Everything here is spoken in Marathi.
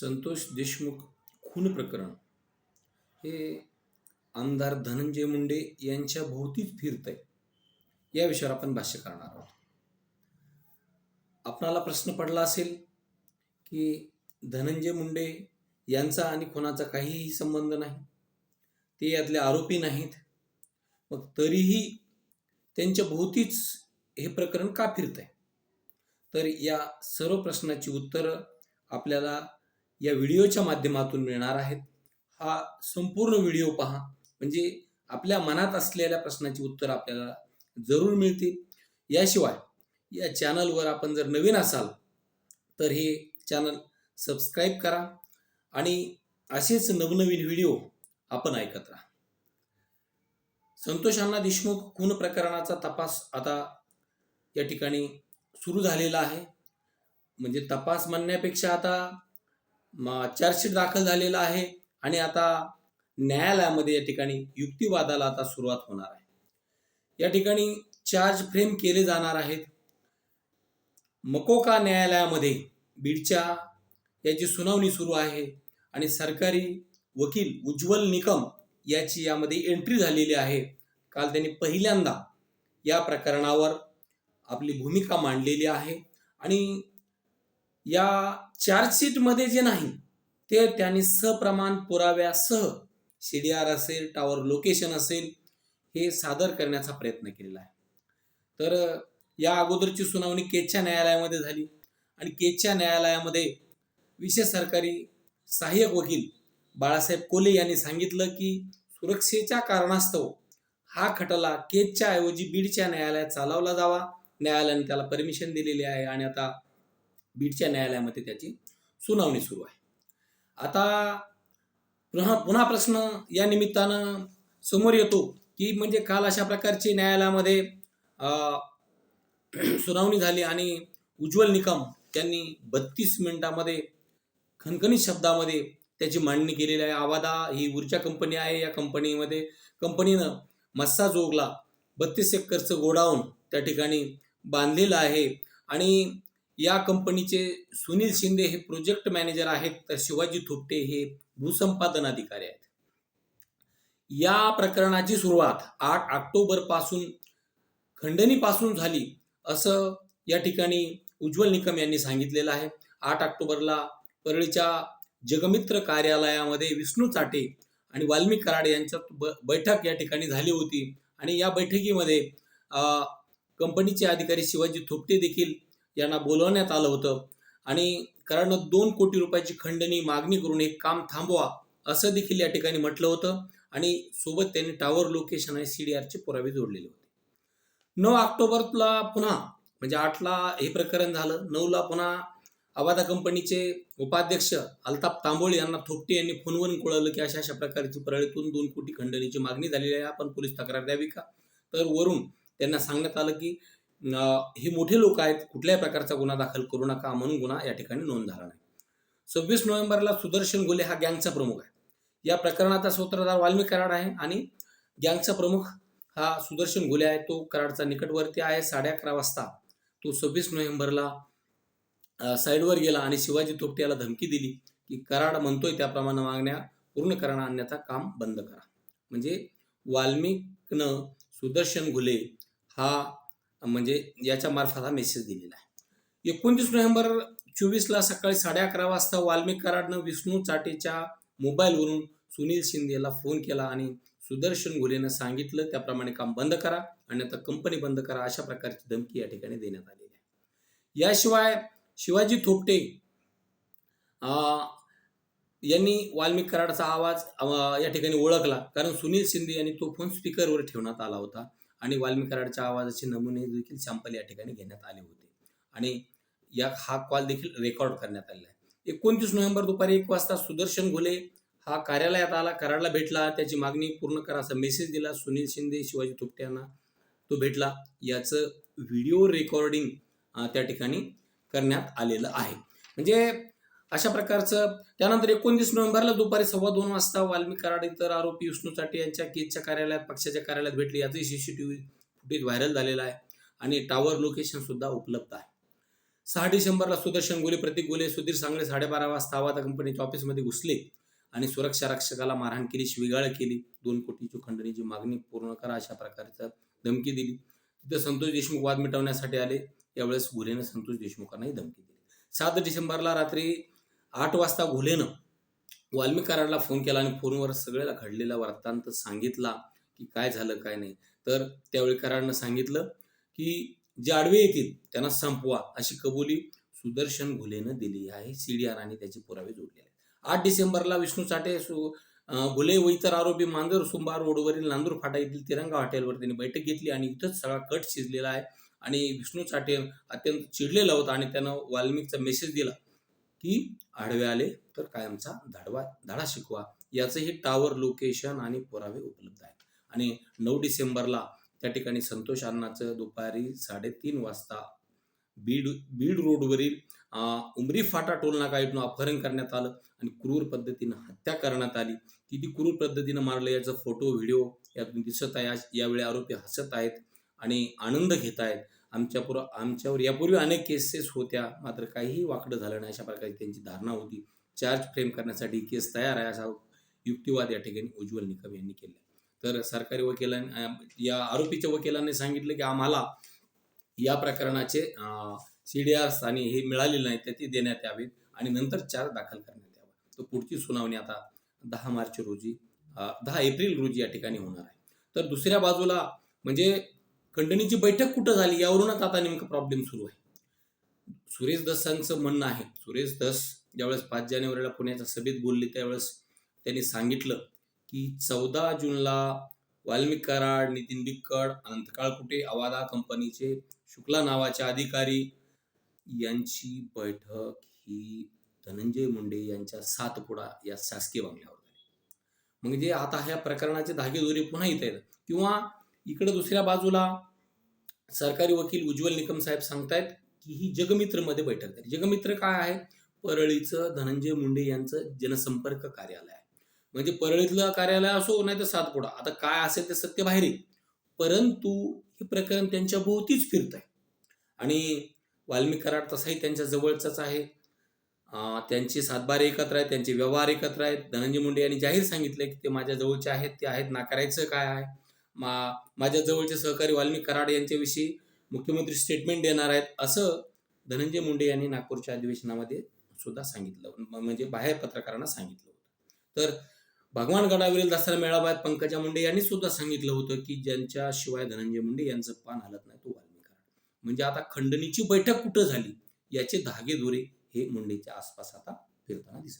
संतोष देशमुख खून प्रकरण. हे आमदार धनंजय मुंडे यांच्या भोवतीच फिरत आहे या विषयावर आपण भाष्य करणार आहोत. आपणाला प्रश्न पडला असेल की धनंजय मुंडे यांचा आणि खुनाचा काहीही संबंध नाही. ते यातले आरोपी नाहीत. मग तरीही त्यांच्या भोवतीच हे प्रकरण का फिरत आहे तर या सर्व प्रश्नाची उत्तरं आपल्याला या व्हिडिओच्या माध्यमातून मिळणार आहेत. हा संपूर्ण व्हिडिओ पहा. म्हणजे आपल्या मनात असलेल्या प्रश्नाची उत्तर आपल्याला जरूर मिळतील. याशिवाय या चॅनलवर आपण जर नवीन असाल तर हे चॅनल सबस्क्राईब करा आणि असेच नवनवीन व्हिडिओ आपण ऐकत राहा. संतोषांना देशमुख खून प्रकरणाचा तपास आता या ठिकाणी सुरू झालेला आहे. म्हणजे तपास म्हणण्यापेक्षा आता चार्जशीट दाखल झालेला आहे आणि आता न्यायालयामध्ये या ठिकाणी युक्तिवादाला आता सुरुवात होणार आहे. या ठिकाणी चार्ज फ्रेम केले जाणार आहेत. मकोका न्यायालयामध्ये बीडच्या याची सुनावणी सुरू आहे आणि सरकारी वकील उज्ज्वल निकम याची यामध्ये एंट्री झालेली आहे. काल त्यांनी पहिल्यांदा या प्रकरणावर आपली भूमिका मांडलेली आहे आणि या चार्जशीटमध्ये जे नाही ते त्यांनी सप्रमाण पुराव्यासह सी डी आर असेल टावर लोकेशन असेल हे सादर करण्याचा प्रयत्न केलेला आहे. तर या अगोदरची सुनावणी केजच्या न्यायालयामध्ये झाली आणि केजच्या न्यायालयामध्ये विशेष सरकारी सहाय्यक वकील बाळासाहेब कोले यांनी सांगितलं की सुरक्षेच्या कारणास्तव हा खटला केजच्या ऐवजी बीडच्या न्यायालयात चालवला जावा. न्यायालयाने त्याला परमिशन दिलेली आहे आणि आता बीडच्या न्यायालयामध्ये त्याची सुनावणी सुरू आहे. आता पुन्हा पुन्हा प्रश्न या निमित्तानं समोर येतो की म्हणजे काल अशा प्रकारची न्यायालयामध्ये सुनावणी झाली आणि उज्ज्वल निकम त्यांनी बत्तीस मिनिटामध्ये खणखणीत शब्दामध्ये त्याची मांडणी केलेली आहे. आवादा ही ऊर्जा कंपनी आहे. या कंपनीमध्ये कंपनीनं मस्सा जोगला बत्तीस एकरचं गोडाऊन त्या ठिकाणी बांधलेलं आहे. आणि या कंपनीचे सुनील शिंदे हे प्रोजेक्ट मॅनेजर आहेत तर शिवाजी थोपटे हे भूसंपादन अधिकारी आहेत. या प्रकरणाची सुरुवात आठ ऑक्टोबरपासून खंडणीपासून झाली असं या ठिकाणी उज्ज्वल निकम यांनी सांगितलेलं आहे. आठ ऑक्टोबरला परळीच्या जगमित्र कार्यालयामध्ये विष्णू चाटे आणि वाल्मिक कराड यांच्यात ब बैठक या ठिकाणी झाली होती. आणि या बैठकीमध्ये कंपनीचे अधिकारी शिवाजी थोपटे देखील यांना बोलवण्यात आलं होतं. आणि कारण दोन कोटी रुपयाची खंडणी मागणी करून हे काम थांबवा असं देखील या ठिकाणी म्हटलं होतं. आणि सोबत त्यांनी टावर लोकेशन आणि सी डी आरचे पुरावे जोडलेले होते. नऊ ऑक्टोबरला पुन्हा म्हणजे आठला हे प्रकरण झालं. नऊला पुन्हा अवादा कंपनीचे उपाध्यक्ष अल्ताफ तांबोळे यांना थोपटे यांनी फोनवरून कळवलं की अशा अशा प्रकारची परळीतून दोन कोटी खंडणीची मागणी झालेली आहे. आपण पोलीस तक्रार द्यावी का? तर वरून त्यांना सांगण्यात आलं की हे मोठे लोक आहेत कुठल्याही प्रकारचा गुन्हा दाखल करू नका म्हणून गुन्हा या ठिकाणी नोंद झाला नाही. सव्वीस नोव्हेंबरला सुदर्शन घोले हा गँगचा प्रमुख आहे. या प्रकरणाचा सूत्रधार वाल्मिक कराड आहे आणि गँगचा प्रमुख हा सुदर्शन घोले आहे. तो कराडचा निकटवर्ती आहे. साडे अकरा वाजता तो सव्वीस नोव्हेंबरला साईडवर गेला आणि शिवाजी तोपटे याला धमकी दिली की कराड म्हणतोय त्याप्रमाणे मागण्या पूर्ण करणं आणण्याचा काम बंद करा. म्हणजे वाल्मिकनं सुदर्शन घुले हा म्हणजे याच्या मार्फत हा मेसेज दिलेला आहे. एकोणतीस नोव्हेंबर चोवीसला सकाळी साडे अकरा वाजता वाल्मिक कराडनं विष्णू चाटेच्या मोबाईलवरून सुनील शिंदेला फोन केला आणि सुदर्शन घुलेनं सांगितलं त्याप्रमाणे काम बंद करा आणि आता कंपनी बंद करा अशा प्रकारची धमकी या ठिकाणी देण्यात आलेली आहे. याशिवाय शिवाजी थोपटे यांनी वाल्मिक कराडचा आवाज या ठिकाणी ओळखला. कारण सुनील शिंदे यांनी तो फोन स्पीकरवर ठेवण्यात आला होता. आणि वाल्मिकराडच्या आवाजाचे नमुने देखील सॅम्पल या ठिकाणी घेण्यात आले होते. आणि या हा कॉल देखील रेकॉर्ड करण्यात आलेला आहे. एकोणतीस नोव्हेंबर दुपारी एक वाजता सुदर्शन घोले हा कार्यालयात आला कराडला भेटला. त्याची मागणी पूर्ण करा असा मेसेज दिला. सुनील शिंदे शिवाजी थोपटे यांना तो भेटला. याचं व्हिडिओ रेकॉर्डिंग त्या ठिकाणी करण्यात आलेलं आहे. म्हणजे अशा प्रकारचं. त्यानंतर एकोणतीस नोव्हेंबरला दुपारी सव्वा दोन वाजता वाल्मिक कराड इतर आरोपी विष्णू चाटे यांच्या केजच्या कार्यालयात पक्षाच्या कार्यालयात भेटले. याचंही सीसीटीव्ही फुटेज व्हायरल झालेलं आहे आणि टावर लोकेशन सुद्धा उपलब्ध आहे. सहा डिसेंबरला सुदर्शन गोले प्रतीक गोले सुधीर सांगळे साडेबारा वाजता आवादा कंपनीच्या ऑफिसमध्ये घुसले आणि सुरक्षा रक्षकाला मारहाण केली शिविगाळ केली. दोन कोटीची खंडणीची मागणी पूर्ण करा अशा प्रकारचं धमकी दिली. तिथे संतोष देशमुख वाद मिटवण्यासाठी आले. यावेळेस घुलेनं संतोष देशमुखांनाही धमकी दिली. सात डिसेंबरला रात्री आठ वाजता घुलेनं वाल्मिकाराडला फोन केला आणि फोनवर सगळ्याला घडलेला वृत्तांत सांगितला की काय झालं काय नाही. तर त्यावेळी कराडनं सांगितलं की जे आडवे येतील त्यांना संपवा अशी कबुली सुदर्शन घुलेनं दिली आहे. सीडीआर आणि त्याचे पुरावे जोडले आहेत. आठ डिसेंबरला विष्णू चाटे सु घुले व इतर आरोपी मांजर सुंबार रोडवरील नांदूर फाटा येथील तिरंगा हॉटेलवर त्यांनी बैठक घेतली आणि इथंच सगळा कट शिजलेला आहे. आणि विष्णू चाटे अत्यंत चिडलेला होता आणि त्यानं वाल्मिकचा मेसेज दिला. की आडवे आले तर कायमचा धाडवा धाडा शिकवा. याचंही टावर लोकेशन आणि पुरावे उपलब्ध आहेत. आणि नऊ डिसेंबरला त्या ठिकाणी संतोष अण्णाचं दुपारी साडेतीन वाजता बीड बीड रोडवरील उमरी फाटा टोल नाका इथून अपहरण करण्यात आलं आणि क्रूर पद्धतीनं हत्या करण्यात आली. किती क्रूर पद्धतीनं मारलं याचा फोटो व्हिडिओ यातून दिसत आहे. यावेळी आरोपी हसत आहेत आणि आनंद घेत आहेत. आमच्या पुर आमच्यावर यापूर्वी अनेक केसेस होत्या. मात्र काहीही वाकडं झालं नाही. अशा प्रकारे त्यांची धारणा होती. चार्ज फ्रेम करण्यासाठी केस तयार आहे असा युक्तिवाद या ठिकाणी उज्ज्वल निकम यांनी केला तर सरकारी वकिलांनी या आरोपीच्या वकिलांनी सांगितलं की आम्हाला या प्रकरणाचे सी डी आर आणि हे मिळालेले नाही ते ते देण्यात यावेत आणि नंतर चार्ज दाखल करण्यात यावा. तर पुढची सुनावणी आता दहा मार्च रोजी दहा एप्रिल रोजी या ठिकाणी होणार आहे. तर दुसऱ्या बाजूला म्हणजे खंडणीची बैठक कुठं झाली यावरूनच आता नेमकं प्रॉब्लेम सुरू आहे. सुरेश दसांचं म्हणणं आहे. सुरेश दस ज्यावेळेस पाच जानेवारीला पुण्याच्या सभेत बोलले त्यावेळेस त्यांनी सांगितलं की चौदा जूनला वाल्मिक कराड नितीन बिक्कड अनंत काळकुटे अवादा कंपनीचे शुक्ला नावाचे अधिकारी यांची बैठक ही धनंजय मुंडे यांच्या सातपुडा या शासकीय बंगल्यावर झाली. म्हणजे आता ह्या प्रकरणाचे धागेदोरे पुन्हा इथे आहेत किंवा इकडं दुसऱ्या बाजूला सरकारी वकील उज्ज्वल निकम साहेब सांगतायत की ही जगमित्रमध्ये बैठक झाली. जगमित्र काय आहे? परळीचं धनंजय मुंडे यांचं जनसंपर्क कार्यालय आहे. म्हणजे परळीतलं कार्यालय असो नाही तर सातपुडा. आता काय असेल ते सत्य बाहेर येईल. परंतु हे प्रकरण त्यांच्या भोवतीच फिरत आहे आणि वाल्मिक कराड तसाही त्यांच्या जवळचाच आहे. त्यांचे सातबारे एकत्र आहेत त्यांचे व्यवहार एकत्र आहेत. धनंजय मुंडे यांनी जाहीर सांगितलं की ते माझ्या जवळचे आहेत ते आहेत. नाकारायचं काय आहे? मा माझ्या जवळचे सहकारी वाल्मिक कराड यांच्याविषयी मुख्यमंत्री स्टेटमेंट देणार आहेत. असं धनंजय मुंडे यांनी नागपूरच्या अधिवेशनामध्ये सुद्धा सांगितलं म्हणजे बाहेर पत्रकारांना सांगितलं होतं. तर भगवान गडावरील दसरा मेळाव्यात पंकजा मुंडे यांनी सुद्धा सांगितलं होतं की ज्यांच्याशिवाय धनंजय मुंडे यांचं पान हलत नाही तो वाल्मिक कराड. म्हणजे आता खंडणीची बैठक कुठं झाली? याचे धागेदोरे हे मुंडेच्या आसपास आता फिरताना दिसत